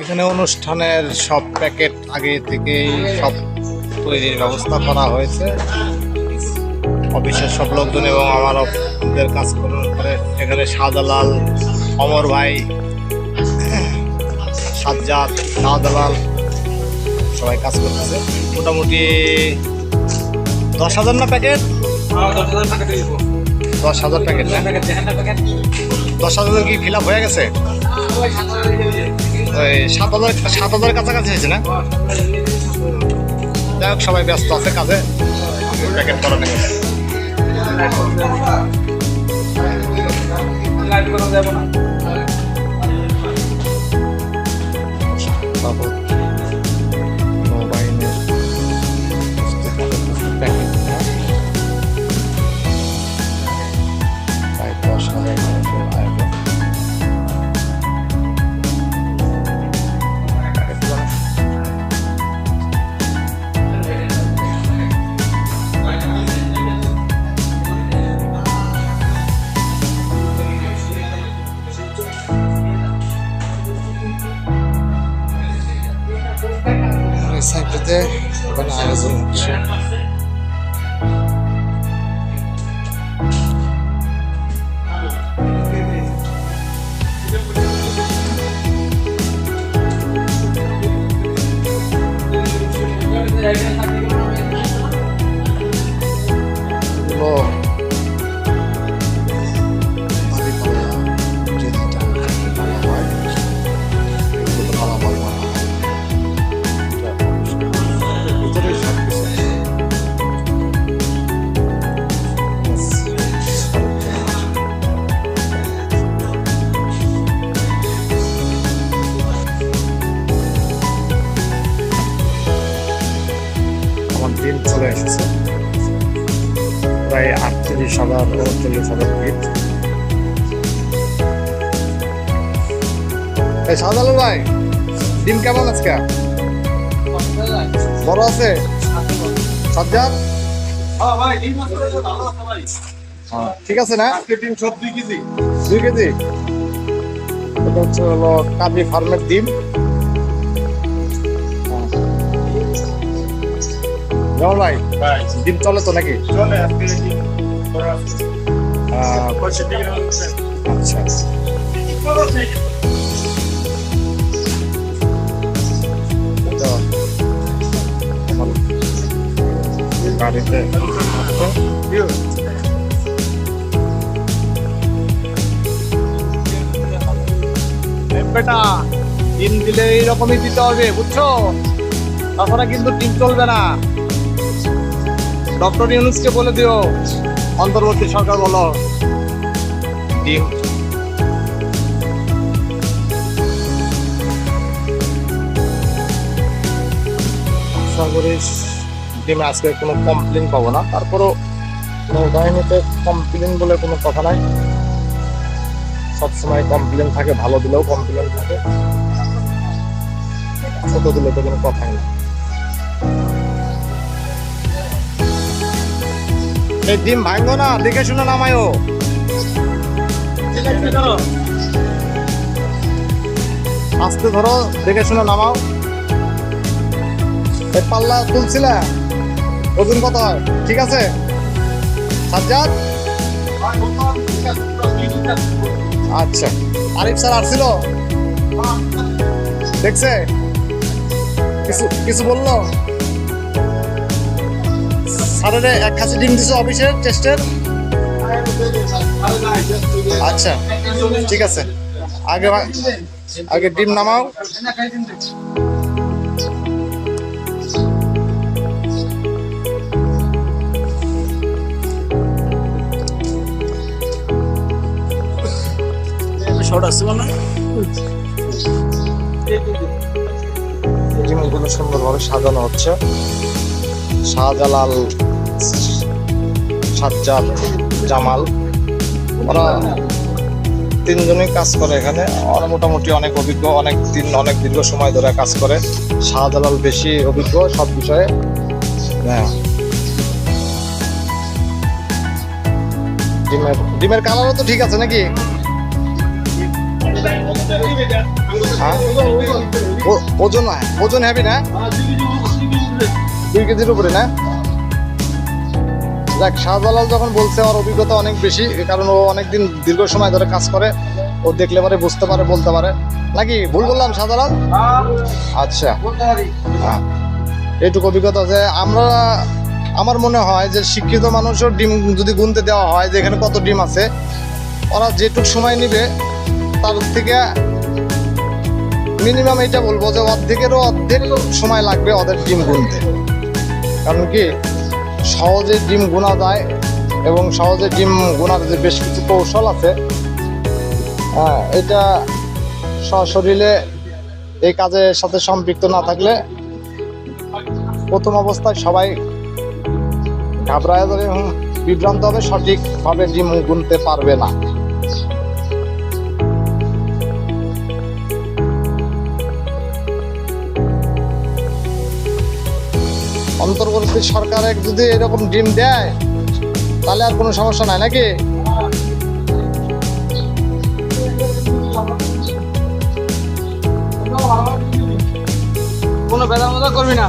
এখানে অনুষ্ঠানের সব প্যাকেট আগে থেকেই সব তৈরির ব্যবস্থা করা হয়েছে। অফিসের সব লোকজন এবং আমার অফিসের কাজ করে এখানে শাহজালাল, অমর ভাই, সাজ্জাদ, শাহজালাল সবাই কাজ করতেছে। মোটামুটি দশ হাজার না প্যাকেট? দশ হাজার প্যাকেট দশ হাজার কি ফিল আপ হয়ে গেছে? ওই সাত হাজার সাত হাজার কাছাকাছি হয়েছে না? যাই হোক, সবাই ব্যস্ত আছে কাজে। প্যাকেট করা নেই। তারপর হাজার উনচল্লিশ হাজার ফিট এই শাহজালাল ভাই দিন কেমন আজকে? বড় আছে? সাজ্জাদ? হ্যাঁ, ঠিক আছে না? দুই কেজি। এটা হচ্ছে হলো কাজী ফার্মের ডিম। ভাই ডিম চলে তো নাকি? আহ, আমার গাড়িতে বেটা ডিম দিলে এইরকমই দিতে হবে, বুঝছ? তাছাড়া কিন্তু ডিম চলবে না। ডক্টর ইউনুসকে বলে দিও। অন্তর্বর্তী সরকার বলো। আশা করি ডিমে আজকে কোনো কমপ্লেন পাবো না। তারপরও নৌবাহিনীতে কমপ্লেন বলে কোনো কথা নাই। সবসময় কমপ্লেন থাকে ভালো দিলেও কমপ্লেন থাকে। ছোট দিলে তো কোনো কথাই না এই ডিম ভাঙবো না দেখে শুনে নামায়ও আস্তে ধরো দেখে শুনে নামাও। এই পাল্লা তুলছিলে? ওজন কত হয়? ঠিক আছে? সাজ্জাদ? আচ্ছা। আরিফ স্যার আসছিল? দেখছে? কিছু কিছু বলল? স্যারের এক খাসি ডিম দিছো অফিসের টেস্টের আচ্ছা ঠিক আছে। আগে আগে ডিম নামাও। ডিমগুলো সুন্দরভাবে সাজানো হচ্ছে। শাহজালাল সাজ্জাদ, জামাল। ওরা তিনজনই কাজ করে এখানে। ওরা মোটামুটি অনেক অভিজ্ঞ, অনেক দিন, অনেক দীর্ঘ সময় ধরে কাজ করে। শাহজালাল বেশি অভিজ্ঞ সব বিষয়ে। হ্যাঁ। ডিমের ডিমের কালারও তো ঠিক আছে নাকি? হ্যাঁ? ওজন, হয়, ওজন হ্যাভি না? দুই কেজির উপরে না? দেখ শাহজালাল যখন বলছে ওর অভিজ্ঞতা অনেক বেশি কারণ ও অনেকদিন দীর্ঘ সময় ধরে কাজ করে। ও দেখলে পারে বুঝতে পারে, বলতে পারে। নাকি ভুল বললাম, শাহজালাল? আচ্ছা। এইটুকু অভিজ্ঞতা আছে আমরা, আমার মনে হয় যে শিক্ষিত মানুষের ডিম যদি গুনতে দেওয়া হয়, যে এখানে কত ডিম আছে, ওরা যেটুক সময় নিবে, তার থেকে মিনিমাম এটা বলব যে অর্ধেকেরও অর্ধেক সময় লাগবে ওদের ডিম গুনতে। কারণ কি? সহজে ডিম গোনা যায় এবং সহজে ডিম গোনার যে বেশ কিছু কৌশল আছে হ্যাঁ এটা সশরীরে এই কাজের সাথে সম্পৃক্ত না থাকলে প্রথম অবস্থায় সবাই ঘাবড়ায় বিভ্রান্ত হবে, সঠিকভাবে ডিম গুনতে পারবে না। অন্তর্বর্তী সরকার যদি এরকম ডিম দেয়, তাহলে আর কোনো সমস্যা নাই নাকি? কোনো বেদা করবি না?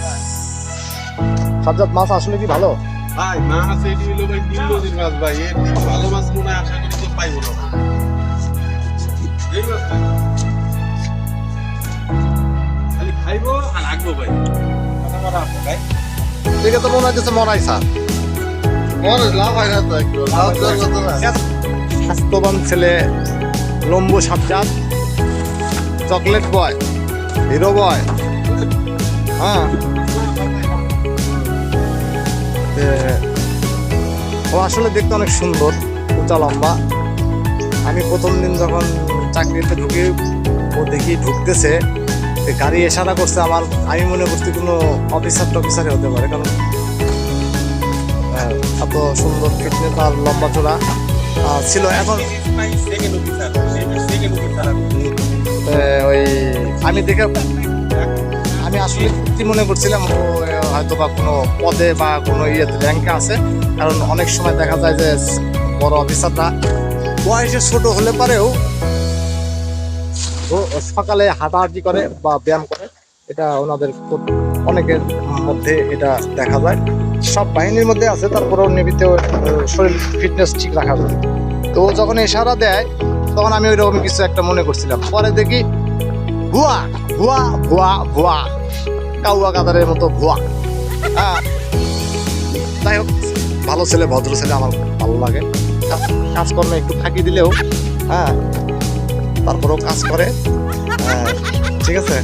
মাছ। সাজ্জাদ মাছ আসলে কি ভালো? ভাই মাছ এটি হলো ভাই নদীর মাছ ভাই। এর ভালো মাছ মনে আশা করি তো পাইবো না। এই মাছ খালি খাইবো আর রাখব ভাই। কথা বলা আছে ভাই। দেখে তো মনে হচ্ছে মরাই স্যার। লাভ হয় না তো একটু। লাভ দেওয়ার কথা না। স্বাস্থ্যবান ছেলে লম্বু Sajjad chocolate boy hero boy হ্যাঁ। ও আসলে দেখতে অনেক সুন্দর উঁচা লম্বা। আমি প্রথম দিন যখন চাকরিতে ঢুকে ও দেখি ঢুকতেছে গাড়ি এশারা করছে আমার আমি মনে করছি কোনো অফিসার টফিসারে হতে পারে কারণ এত সুন্দর ফিটনেস আর লম্বা চোরা ছিল এখন। ওই আমি দেখে আমি আসলে কি মনে করছিলাম, ও হয়তো বা কোনো পদে বা কোনো ইয়েতে র্যাঙ্কে আছে। কারণ অনেক সময় দেখা যায় যে বড় অফিসাররা বয়সে ছোট হলে পারেও সকালে হাঁটাহাঁটি করে বা ব্যায়াম করে। এটা ওনাদের অনেকের মধ্যে এটা দেখা যায়। সব বাহিনীর মধ্যে আছে, তারপরেও নিবিতে শরীর ফিটনেস ঠিক রাখা যায়। তো যখন ইশারা দেয়, তখন আমি ওইরকম কিছু একটা মনে করছিলাম। পরে দেখি ভুয়া ভুয়া ভুয়া ভুয়া। কাউয়া কাদারের মতো ভুয়া। হ্যাঁ যাই হোক ভালো ছেলে ভদ্র ছেলে আমার ভালো লাগে। কাজ- কাজকর্মে একটু ফাঁকি দিলেও হ্যাঁ তারপরেও কাজ করে। হ্যাঁ, ঠিক আছে?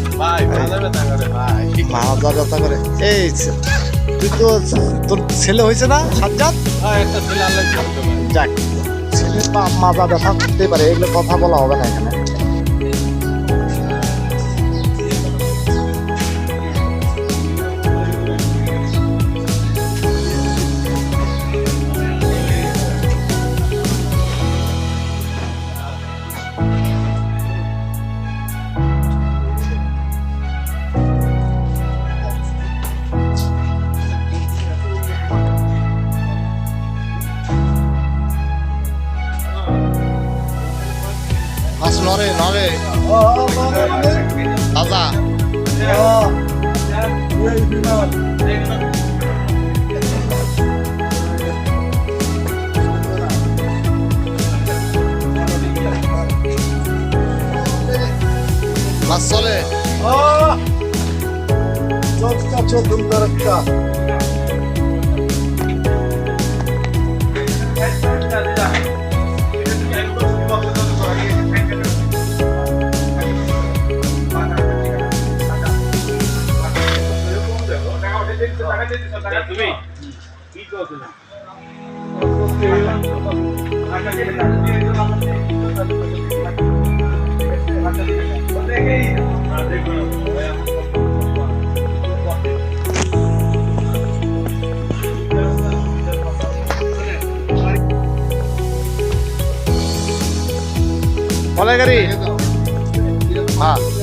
ভালো ব্যথা করে এই তুই তো তোর ছেলে হয়েছে না সাজ্জাদ? ভাই যাক ছেলে বা মাজা ব্যথা করতেই পারে এগুলো কথা বলা হবে না এখানে। নরে তাজা মাছ চলে চোখটা চোখ একটা বলে গাড়ি। হ্যাঁ।